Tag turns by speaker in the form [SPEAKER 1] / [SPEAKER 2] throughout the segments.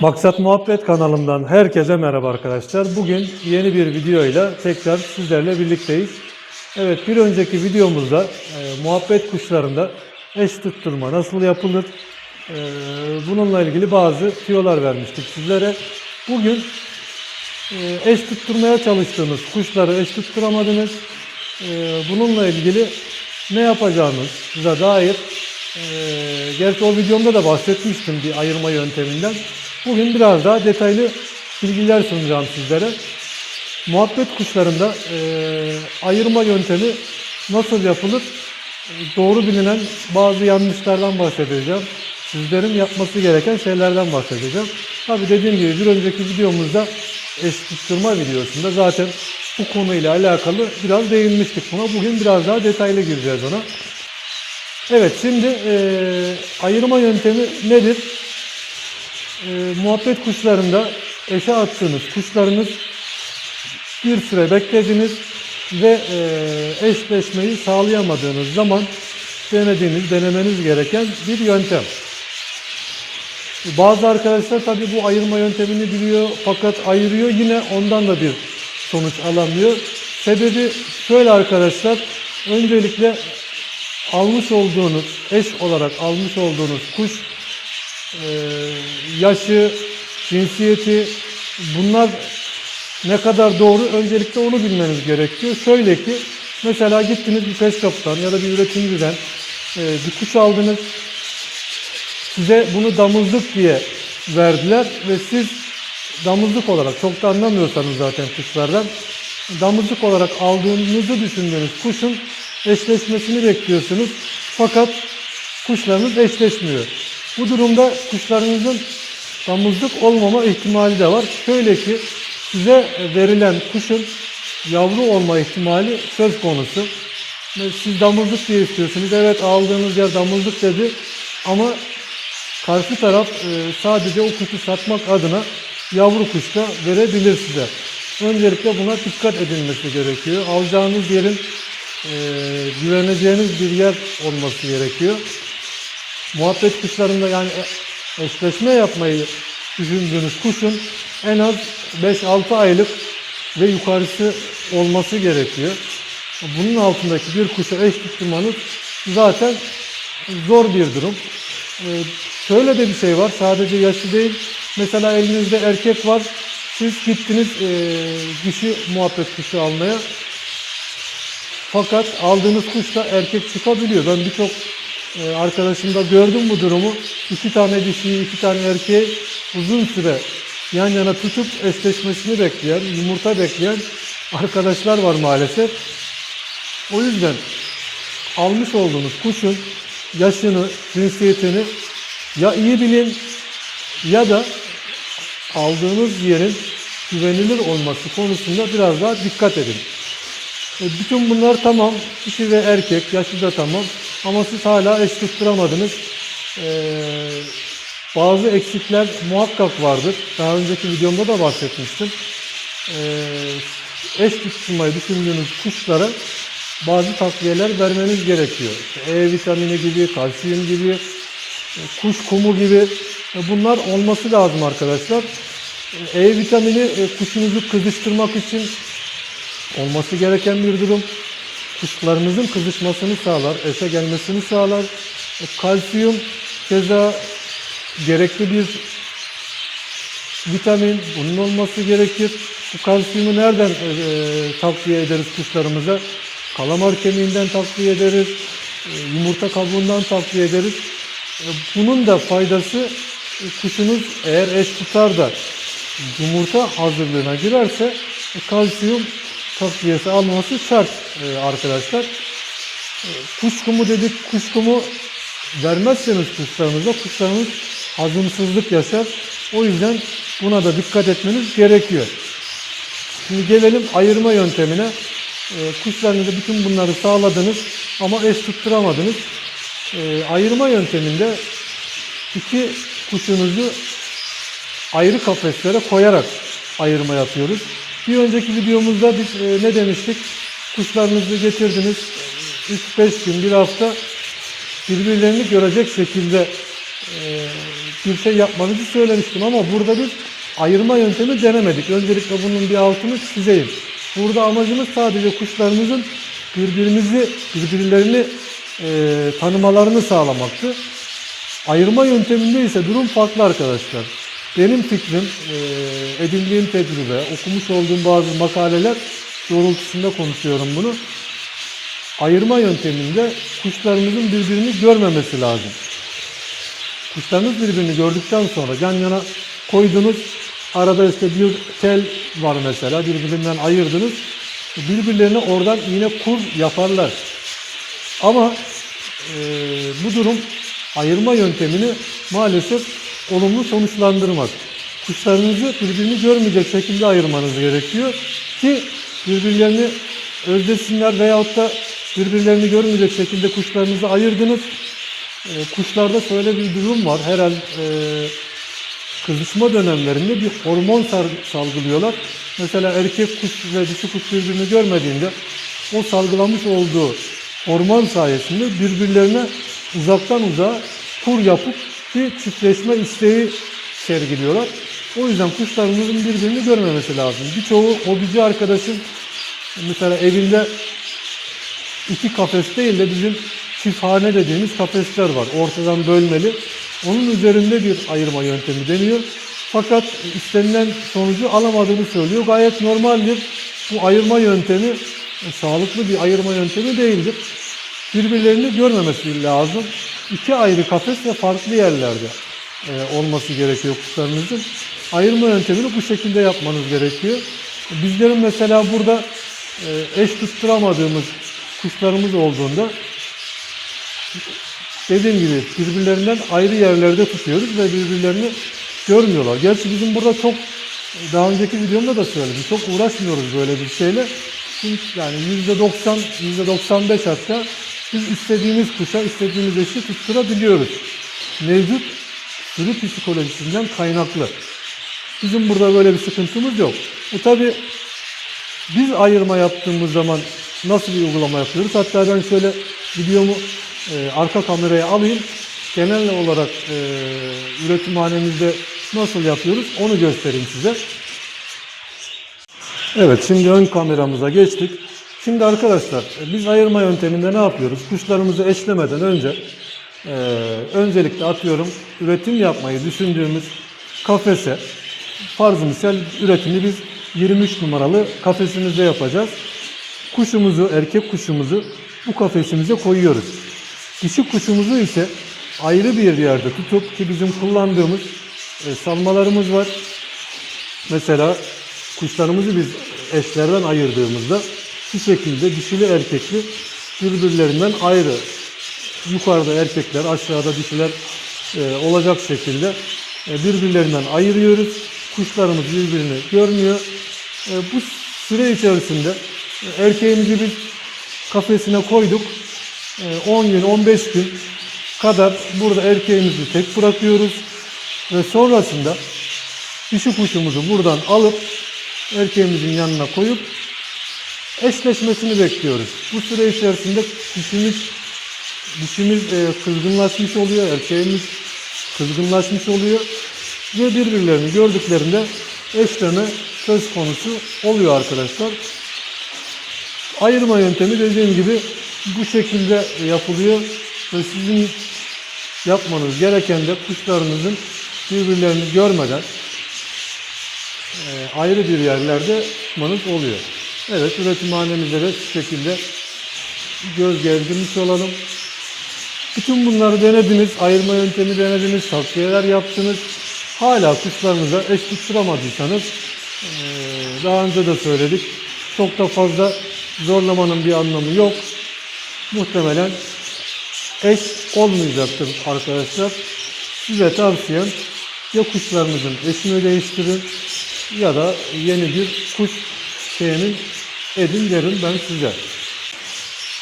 [SPEAKER 1] Maksat Muhabbet kanalımdan herkese merhaba arkadaşlar. Bugün yeni bir videoyla tekrar sizlerle birlikteyiz. Evet bir önceki videomuzda e, muhabbet kuşlarında eş tutturma nasıl yapılır? E, bununla ilgili bazı tüyolar vermiştik sizlere. Bugün e, eş tutturmaya çalıştığınız kuşları eş tutturamadınız. E, bununla ilgili ne yapacağınıza dair e, gerçi o videomda da bahsetmiştim bir ayırma yönteminden. Bugün biraz daha detaylı bilgiler sunacağım sizlere. Muhabbet kuşlarında e, ayırma yöntemi nasıl yapılır? Doğru bilinen bazı yanlışlardan bahsedeceğim. Sizlerin yapması gereken şeylerden bahsedeceğim. Tabi dediğim gibi bir önceki videomuzda eş tutturma videosunda zaten bu konuyla alakalı biraz değinmiştik buna. Bugün biraz daha detaylı gireceğiz ona. Evet şimdi e, ayırma yöntemi nedir? E, muhabbet kuşlarında eşe attığınız kuşlarınız bir süre beklediniz ve e, eşleşmeyi sağlayamadığınız zaman denediğiniz, denemeniz gereken bir yöntem. Bazı arkadaşlar tabi bu ayırma yöntemini biliyor fakat ayırıyor yine ondan da bir sonuç alamıyor. Sebebi şöyle arkadaşlar, öncelikle almış olduğunuz, eş olarak almış olduğunuz kuş yaşı, cinsiyeti bunlar ne kadar doğru öncelikle onu bilmeniz gerekiyor. Şöyle ki mesela gittiniz bir pet shop'tan ya da bir üretimciden e, bir kuş aldınız. Size bunu damızlık diye verdiler ve siz damızlık olarak çok da anlamıyorsanız zaten kuşlardan damızlık olarak aldığınızı düşündüğünüz kuşun eşleşmesini bekliyorsunuz. Fakat kuşlarınız eşleşmiyor. Bu durumda kuşlarınızın damızlık olmama ihtimali de var. Şöyle ki size verilen kuşun yavru olma ihtimali söz konusu. Siz damızlık diye istiyorsunuz. Evet aldığınız yer damızlık dedi ama karşı taraf e, sadece o kuşu satmak adına yavru kuş da verebilir size. Öncelikle buna dikkat edilmesi gerekiyor. Alacağınız yerin e, güveneceğiniz bir yer olması gerekiyor. Muhabbet kuşlarında yani e- eşleşme yapmayı düşündüğünüz kuşun en az 5-6 aylık ve yukarısı olması gerekiyor. Bunun altındaki bir kuşa eş tutturmanız zaten zor bir durum. Ee, şöyle de bir şey var, sadece yaşı değil. Mesela elinizde erkek var, siz gittiniz e, dişi muhabbet kuşu almaya. Fakat aldığınız kuş da erkek çıkabiliyor. Ben birçok e, arkadaşımda gördüm bu durumu. İki tane dişiyi, iki tane erkeği uzun süre yan yana tutup eşleşmesini bekleyen, yumurta bekleyen arkadaşlar var maalesef. O yüzden almış olduğunuz kuşun yaşını, cinsiyetini ya iyi bilin ya da aldığınız yerin güvenilir olması konusunda biraz daha dikkat edin. E, Bütün bunlar tamam. Dişi ve erkek, yaşı da tamam. Ama siz hala eş tutturamadınız. Ee, bazı eksikler muhakkak vardır. Daha önceki videomda da bahsetmiştim. Ee, eş tutturmayı düşündüğünüz kuşlara bazı takviyeler vermeniz gerekiyor. E vitamini gibi, kalsiyum gibi, e, kuş kumu gibi e, bunlar olması lazım arkadaşlar. E, E vitamini kuşunuzu kızıştırmak için olması gereken bir durum. Kuşlarınızın kızışmasını sağlar, eşe gelmesini sağlar. Kalsiyum keza gerekli bir vitamin, bunun olması gerekir. Bu kalsiyumu nereden e, e, takviye ederiz kuşlarımıza? Kalamar kemiğinden takviye ederiz, e, yumurta kabuğundan takviye ederiz. E, bunun da faydası e, kuşunuz eğer eş tutar da yumurta hazırlığına girerse e, kalsiyum takviyesi alması şart e, arkadaşlar. E, dedik, kuş kumu vermezseniz kuşlarınıza kuşlarınız hazımsızlık yaşar. O yüzden buna da dikkat etmeniz gerekiyor. Şimdi gelelim ayırma yöntemine. E, kuşlarınızı bütün bunları sağladınız ama eş tutturamadınız. E, ayırma yönteminde iki kuşunuzu ayrı kafeslere koyarak ayırma yapıyoruz. Bir önceki videomuzda biz e, ne demiştik? Kuşlarınızı getirdiniz. 3-5 gün, bir hafta birbirlerini görecek şekilde e, bir şey yapmanızı söylemiştim ama burada biz ayırma yöntemi denemedik. Öncelikle bunun bir altını çizeyim. Burada amacımız sadece kuşlarımızın birbirimizi, birbirlerini e, tanımalarını sağlamaktı. Ayırma yönteminde ise durum farklı arkadaşlar. Benim fikrim, e, edindiğim tecrübe, okumuş olduğum bazı makaleler doğrultusunda konuşuyorum bunu. Ayırma yönteminde kuşlarımızın birbirini görmemesi lazım. Kuşlarınız birbirini gördükten sonra yan yana koydunuz. Arada işte bir tel var mesela birbirinden ayırdınız. Birbirlerine oradan yine kur yaparlar. Ama e, bu durum ayırma yöntemini maalesef olumlu sonuçlandırmaz. Kuşlarınızı birbirini görmeyecek şekilde ayırmanız gerekiyor ki birbirlerini özlesinler veyahut da birbirlerini görmeyecek şekilde kuşlarınızı ayırdınız. E, kuşlarda şöyle bir durum var. Herhal e, kızışma dönemlerinde bir hormon salgılıyorlar. Mesela erkek kuş ve dişi kuş birbirini görmediğinde o salgılamış olduğu hormon sayesinde birbirlerine uzaktan uzağa kur yapıp bir çiftleşme isteği sergiliyorlar. O yüzden kuşlarımızın birbirini görmemesi lazım. Birçoğu hobici arkadaşım mesela evinde iki kafes değil de bizim çifthane dediğimiz kafesler var. Ortadan bölmeli. Onun üzerinde bir ayırma yöntemi deniyor. Fakat istenilen sonucu alamadığını söylüyor. Gayet normaldir. Bu ayırma yöntemi sağlıklı bir ayırma yöntemi değildir. Birbirlerini görmemesi lazım. İki ayrı kafes ve farklı yerlerde e, olması gerekiyor kuşlarınızın. Ayırma yöntemini bu şekilde yapmanız gerekiyor. Bizlerin mesela burada e, eş tutturamadığımız kuşlarımız olduğunda dediğim gibi birbirlerinden ayrı yerlerde tutuyoruz ve birbirlerini görmüyorlar. Gerçi bizim burada çok daha önceki videomda da söyledim. Çok uğraşmıyoruz böyle bir şeyle. Çünkü yani %90, %95 hatta biz istediğimiz kuşa, istediğimiz eşi tutturabiliyoruz. Mevcut sürü psikolojisinden kaynaklı. Bizim burada böyle bir sıkıntımız yok. E tabi biz ayırma yaptığımız zaman nasıl bir uygulama yapıyoruz? Hatta ben şöyle videomu e, arka kameraya alayım. Genel olarak e, üretimhanemizde nasıl yapıyoruz onu göstereyim size. Evet şimdi ön kameramıza geçtik. Şimdi arkadaşlar e, biz ayırma yönteminde ne yapıyoruz? Kuşlarımızı eşlemeden önce e, öncelikle atıyorum üretim yapmayı düşündüğümüz kafese farz misal üretimi biz 23 numaralı kafesimize yapacağız. Kuşumuzu, erkek kuşumuzu bu kafesimize koyuyoruz. Dişi kuşumuzu ise ayrı bir yerde tutup ki bizim kullandığımız e, salmalarımız var. Mesela kuşlarımızı biz eşlerden ayırdığımızda şu şekilde dişili erkekli birbirlerinden ayrı. Yukarıda erkekler, aşağıda dişiler e, olacak şekilde e, birbirlerinden ayırıyoruz. Kuşlarımız birbirini görmüyor. E, bu süre içerisinde e, erkeğimizi biz kafesine koyduk. E, 10 gün, 15 gün kadar burada erkeğimizi tek bırakıyoruz. Ve sonrasında dişi kuşumuzu buradan alıp erkeğimizin yanına koyup eşleşmesini bekliyoruz. Bu süre içerisinde dişimiz dişimiz e, kızgınlaşmış oluyor, erkeğimiz kızgınlaşmış oluyor ve birbirlerini gördüklerinde eşleme söz konusu oluyor arkadaşlar. Ayırma yöntemi dediğim gibi bu şekilde yapılıyor ve sizin yapmanız gereken de kuşlarınızın birbirlerini görmeden e, ayrı bir yerlerde tutmanız oluyor. Evet üretimhanemizde de şu şekilde göz gezdirmiş olalım. Bütün bunları denediniz, ayırma yöntemi denediniz, takviyeler yaptınız. Hala kuşlarınıza eş tutturamadıysanız eee, daha önce de söyledik. Çok da fazla zorlamanın bir anlamı yok. Muhtemelen eş olmayacaktır arkadaşlar. Size tavsiyem ya kuşlarınızın eşini değiştirin ya da yeni bir kuş temin edin derim ben size.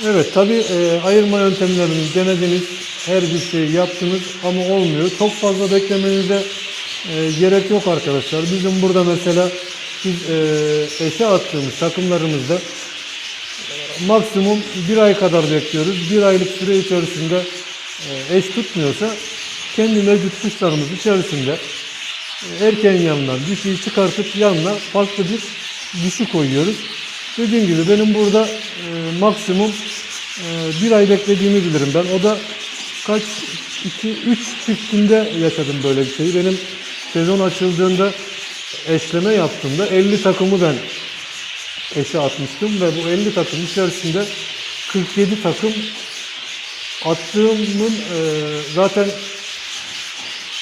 [SPEAKER 1] Evet tabi e, ayırma yöntemlerini denediniz. Her bir şeyi yaptınız ama olmuyor. Çok fazla beklemenize e, gerek yok arkadaşlar. Bizim burada mesela biz e, eşe attığımız takımlarımızda e, maksimum bir ay kadar bekliyoruz. Bir aylık süre içerisinde e, eş tutmuyorsa kendi mevcut kuşlarımız içerisinde e, erken yanından dişiyi çıkartıp yanına farklı bir dişi koyuyoruz. Dediğim gibi benim burada e, maksimum e, bir ay beklediğimi bilirim ben. O da kaç, iki, üç çiftinde yaşadım böyle bir şeyi. Benim sezon açıldığında eşleme yaptığımda 50 takımı ben eşe atmıştım ve bu 50 takım içerisinde 47 takım attığımın e, zaten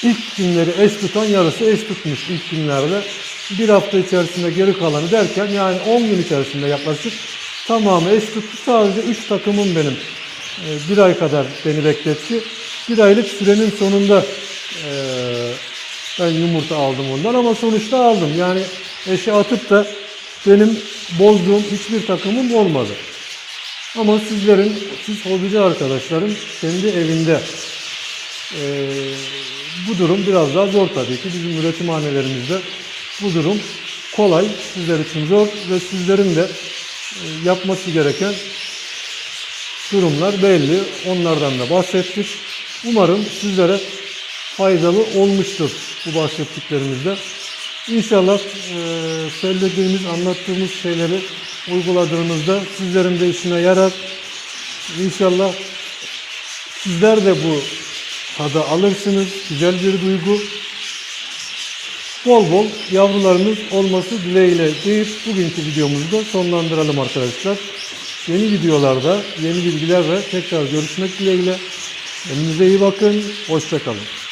[SPEAKER 1] ilk günleri eş tutan yarısı eş tutmuş ilk günlerde. Bir hafta içerisinde geri kalanı derken yani 10 gün içerisinde yaklaşık tamamı eş tuttu. Sadece 3 takımım benim e, bir ay kadar beni bekletti. Bir aylık sürenin sonunda e, ben yumurta aldım ondan ama sonuçta aldım. Yani eşe atıp da benim bozduğum hiçbir takımım olmadı. Ama sizlerin, siz hobici arkadaşların kendi evinde eee, bu durum biraz daha zor tabii ki. Bizim üretimhanelerimizde bu durum kolay, sizler için zor ve sizlerin de e, yapması gereken durumlar belli. Onlardan da bahsettik. Umarım sizlere faydalı olmuştur bu bahsettiklerimizde. İnşallah e, söylediğimiz, anlattığımız şeyleri uyguladığınızda sizlerin de işine yarar. İnşallah sizler de bu tadı alırsınız. Güzel bir duygu. Bol bol yavrularınız olması dileğiyle deyip bugünkü videomuzu da sonlandıralım arkadaşlar. Yeni videolarda, yeni bilgilerle tekrar görüşmek dileğiyle. Kendinize iyi bakın. Hoşçakalın.